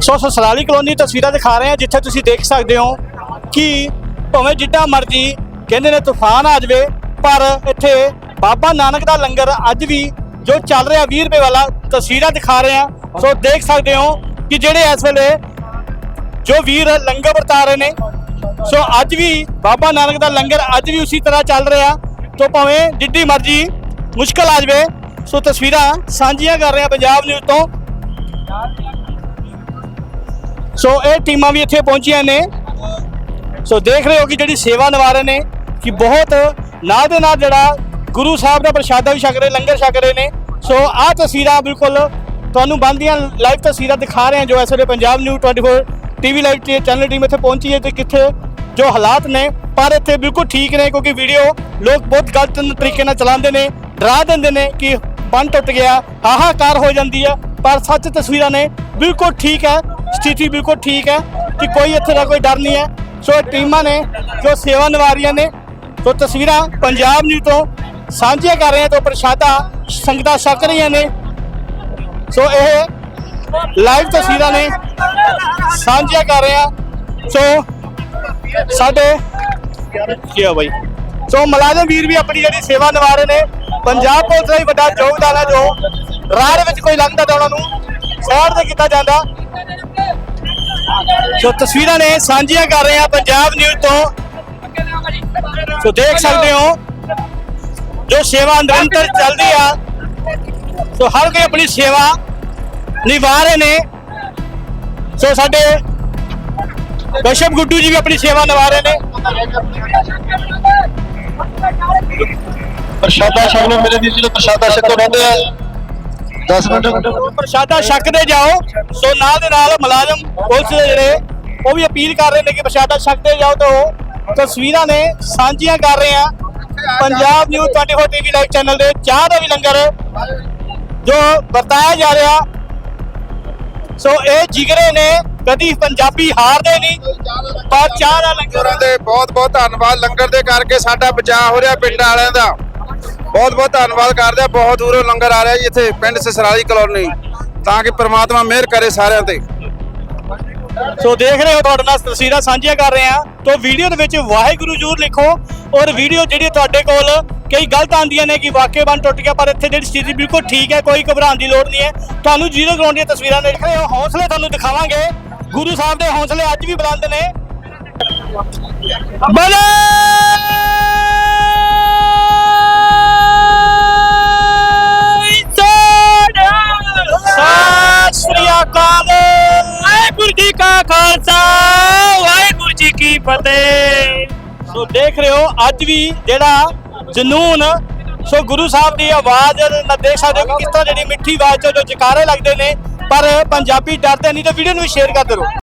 ਸੋ Sasrali colony ਤਸਵੀਰਾਂ ਦਿਖਾ ਰਹੇ ਹਾਂ, ਜਿੱਥੇ ਤੁਸੀਂ ਦੇਖ ਸਕਦੇ ਹੋ ਕਿ ਭਾਵੇਂ ਜਿੱਡਾ ਮਰਜ਼ੀ ਕਹਿੰਦੇ ਨੇ ਤੂਫਾਨ ਆ ਜਾਵੇ, ਪਰ ਇੱਥੇ ਬਾਬਾ ਨਾਨਕ ਦਾ ਲੰਗਰ ਅੱਜ ਵੀ ਜੋ ਚੱਲ ਰਿਹਾ 20 ਰੁਪਏ ਵਾਲਾ ਤਸਵੀਰਾਂ ਦਿਖਾ ਰਹੇ ਹਾਂ। ਸੋ ਦੇਖ ਸਕਦੇ ਹੋ ਕਿ ਜਿਹੜੇ ਇਸ ਵੇਲੇ ਜੋ ਵੀਰ ਲੰਗਰ ਵਰਤਾ ਰਹੇ ਨੇ, ਸੋ ਅੱਜ ਵੀ ਬਾਬਾ ਨਾਨਕ ਦਾ ਲੰਗਰ ਅੱਜ ਵੀ ਉਸੇ ਤਰ੍ਹਾਂ ਚੱਲ ਰਿਹਾ। ਤੋਂ ਭਾਵੇਂ ਜਿੱਡੀ ਮਰਜ਼ੀ ਮੁਸ਼ਕਲ ਆ ਜਾਵੇ, ਸੋ ਤਸਵੀਰਾਂ ਸਾਂਝੀਆਂ ਕਰ ਰਹੇ ਹਾਂ ਪੰਜਾਬ ਨਿਊਜ਼ ਤੋਂ। ਸੋ ਇਹ ਟੀਮਾਂ ਵੀ ਇੱਥੇ ਪਹੁੰਚੀਆਂ ਨੇ। ਸੋ ਦੇਖ ਰਹੇ ਹੋ ਕਿ ਜਿਹੜੀ ਸੇਵਾ ਨਿਭਾ ਨੇ, ਕਿ ਬਹੁਤ ਨਾਲ ਦੇ ਨਾਲ ਜਿਹੜਾ ਗੁਰੂ ਸਾਹਿਬ ਦਾ ਪ੍ਰਸ਼ਾਦਾ ਵੀ ਛਕ ਰਹੇ, ਲੰਗਰ ਛਕ ਰਹੇ ਨੇ। ਸੋ ਆਹ ਤਸਵੀਰਾਂ ਬਿਲਕੁਲ ਤੁਹਾਨੂੰ ਬੰਦੀਆਂ ਲਾਈਵ ਤਸਵੀਰਾਂ ਦਿਖਾ ਰਹੇ ਹਾਂ ਜੋ ਇਸ ਵੇਲੇ ਪੰਜਾਬ ਨਿਊਜ਼ 24 ਟੀਵੀ ਲਾਈਵ ਤੇ ਚੈਨਲ ਟੀਮ ਇੱਥੇ ਪਹੁੰਚੀ ਹੈ ਤੇ ਕਿੱਥੇ ਜੋ ਹਾਲਾਤ ਨੇ, ਪਰ ਇੱਥੇ ਬਿਲਕੁਲ ਠੀਕ ਨੇ ਕਿਉਂਕਿ ਵੀਡੀਓ ਲੋਕ ਬਹੁਤ ਗਲਤ ਤਰੀਕੇ ਨਾਲ ਚਲਾਉਂਦੇ ਨੇ, ਡਰਾ ਦਿੰਦੇ ਨੇ ਕਿ ਬੰਨ ਟੁੱਟ ਗਿਆ, ਹਾਹਾਕਾਰ ਹੋ ਜਾਂਦੀ ਆ। ਪਰ ਸੱਚ ਤਸਵੀਰਾਂ ਨੇ ਬਿਲਕੁਲ ਠੀਕ ਹੈ, ਸਥਿਤੀ ਬਿਲਕੁਲ ਠੀਕ ਹੈ ਕਿ ਕੋਈ ਇੱਥੇ ਦਾ ਕੋਈ ਡਰ ਨਹੀਂ ਹੈ। ਸੋ ਇਹ ਟੀਮਾਂ ਨੇ ਜੋ ਸੇਵਾ ਨਿਭਾ ਰਹੀਆਂ ਨੇ ਸੋ ਤਸਵੀਰਾਂ ਪੰਜਾਬ ਨਿਊਜ਼ ਤੋਂ ਸਾਂਝੀਆਂ ਕਰ ਰਹੇ ਹਾਂ ਤੋਂ ਪ੍ਰਸ਼ਾਦਾ ਸੰਗਤਾਂ ਛਕ ਰਹੀਆਂ ਨੇ। ਸੋ ਇਹ ਲਾਈਵ ਤਸਵੀਰਾਂ ਨੇ ਸਾਂਝੀਆਂ ਕਰ ਰਹੇ ਹਾਂ। ਸੋ ਸਾਡੇ ਕੀ ਆ ਬਾਈ? ਸੋ ਮੁਲਾਜ਼ਮ ਵੀਰ ਵੀ ਆਪਣੀ ਜਿਹੜੀ ਸੇਵਾ ਨਿਭਾ ਰਹੇ ਨੇ, ਪੰਜਾਬ ਪੁਲਿਸ ਦਾ ਹੀ ਵੱਡਾ ਯੋਗਦਾਨ ਹੈ ਜੋ ਰਾਹ ਦੇ ਵਿੱਚ ਕੋਈ ਲੰਘਦਾ ਤਾਂ ਉਹਨਾਂ ਨੂੰ ਸਾਈਡ ਤੇ ਕੀਤਾ ਜਾਂਦਾ। ਸੋ ਤਸਵੀਰਾਂ ਨੇ ਸਾਂਝੀਆਂ ਕਰ ਰਹੇ ਆ ਪੰਜਾਬ ਨਿਊਜ਼ ਤੋਂ। ਸੋ ਦੇਖ ਸਕਦੇ ਹੋ, ਜੋ ਸੇਵਾ ਨਿਰੰਤਰ ਚੱਲਦੀ ਆ, ਸੋ ਹਰ ਕੋਈ ਆਪਣੀ ਸੇਵਾ ਨਿਭਾ ਰਹੇ ਨੇ। ਸੋ ਸਾਡੇ ਬਿਸ਼ਪ ਗੁੱਡੂ ਜੀ ਵੀ ਆਪਣੀ ਸੇਵਾ ਨਿਭਾ ਰਹੇ ਨੇ। ਪ੍ਰਸ਼ਾਦਾ ਛਕ ਨੂੰ ਮੇਰੇ ਵੀਰ ਜੀ ਨੂੰ ਪ੍ਰਸ਼ਾਦਾ ਛਕੋ, ਰਹਿੰਦੇ ਆ। 10 ਮਿੰਟ ਪ੍ਰਸ਼ਾਦਾ ਛਕਦੇ ਜਾਓ। ਸੋ ਨਾਲ ਦੇ ਨਾਲ ਮੁਲਾਜ਼ਮ ਪੁਲਿਸ ਦੇ ਜਿਹੜੇ ਉਹ ਵੀ ਅਪੀਲ ਕਰ ਰਹੇ ਨੇ ਕਿ ਪ੍ਰਸ਼ਾਦਾ ਛਕਦੇ ਜਾਓ ਤਾਂ ਉਹ ਤਸਵੀਰਾਂ ਨੇ ਸਾਂਝੀਆਂ ਕਰ ਰਹੇ ਆ। Punjab news 24 TV live channel ਦੇ ਚਾਹ ਦਾ ਵੀ ਲੰਗਰ ਜੋ ਵਰਤਾਇਆ ਜਾ ਰਿਹਾ। ਸੋ ਇਹ ਜਿਗਰੇ ਨੇ ਕਦੀ ਪੰਜਾਬੀ ਹਾਰਦੇ ਨਹੀਂ ਪਰ ਚਾਹ ਦਾ ਲੰਗਰ ਲੰਗਰਾਂ ਦੇ ਬਹੁਤ ਬਹੁਤ ਧੰਨਵਾਦ। ਲੰਗਰ ਦੇ ਕਰਕੇ ਸਾਡਾ ਬਚਾਅ ਹੋ ਰਿਹਾ ਪਿੰਡ ਵਾਲਿਆਂ ਦਾ। ਬਹੁਤ ਬਹੁਤ ਧੰਨਵਾਦ ਕਰਦੇ ਆ ਬਹੁਤ ਦੂਰੋਂ ਲੰਗਰ ਆ ਰਿਹਾ ਜੀ, ਇੱਥੇ ਪਿੰਡ ਸਸਰਾਲੀ ਕਲੋਨੀ। ਤਾਂ ਕਿ ਪ੍ਰਮਾਤਮਾ ਮਿਹਰ ਕਰੇ ਸਾਰਿਆਂ ਤੇ। ਸੋ ਦੇਖ ਰਹੇ ਹੋ, ਤੁਹਾਡੇ ਨਾਲ ਤਸਵੀਰਾਂ ਸਾਂਝੀਆਂ ਕਰ ਰਹੇ ਹਾਂ। ਤੋਂ ਵੀਡੀਓ ਦੇ ਵਿੱਚ ਵਾਹਿਗੁਰੂ ਜਰੂਰ ਲਿਖੋ ਔਰ ਵੀਡੀਓ ਜਿਹੜੀ ਤੁਹਾਡੇ ਕੋਲ ਕਈ ਗਲਤ ਆਉਂਦੀਆਂ ਨੇ ਕਿ ਵਾਕਿਆ ਬੰਨ ਟੁੱਟ ਗਿਆ, ਪਰ ਇੱਥੇ ਜਿਹੜੀ ਸਥਿਤੀ ਬਿਲਕੁਲ ਠੀਕ ਹੈ, ਕੋਈ ਘਬਰਾਉਣ ਦੀ ਲੋੜ ਨਹੀਂ ਹੈ। ਤੁਹਾਨੂੰ ਜ਼ੀਰੋ ਗਰਾਊਂਡ ਦੀਆਂ ਤਸਵੀਰਾਂ ਦੇਖ ਰਹੇ ਹੋ। ਹੌਸਲੇ ਤੁਹਾਨੂੰ ਦਿਖਾਵਾਂਗੇ। ਗੁਰੂ ਸਾਹਿਬ ਦੇ ਹੌਸਲੇ ਅੱਜ ਵੀ ਬੁਲੰਦ ਨੇ। ਬਲੇ! ਸਤਿ ਸ੍ਰੀ ਅਕਾਲ। ਵਾਹਿਗੁਰੂ ਜੀ ਕਾ ਖਾਲਸਾ, ਵਾਹਿਗੁਰੂ ਜੀ ਕੀ ਫਤਿਹ। ਸੋ ਦੇਖ ਰਹੇ ਹੋ, ਅੱਜ ਵੀ ਜਿਹੜਾ ਜਨੂਨ, ਸੋ ਗੁਰੂ ਸਾਹਿਬ ਦੀ ਆਵਾਜ਼ ਨਾ ਦੇਖ ਸਕਦੇ ਹੋ ਕਿ ਕਿਸ ਤਰ੍ਹਾਂ ਜਿਹੜੀ ਮਿੱਠੀ ਆਵਾਜ਼ ਚੋਂ ਜੋ ਜਕਾਰੇ ਲੱਗਦੇ ਨੇ, ਪਰ ਪੰਜਾਬੀ ਡਰਦੇ ਨਹੀਂ, ਤਾਂ ਵੀਡੀਓ ਨੂੰ ਵੀ ਸ਼ੇਅਰ ਕਰਦੇ ਰਹੋ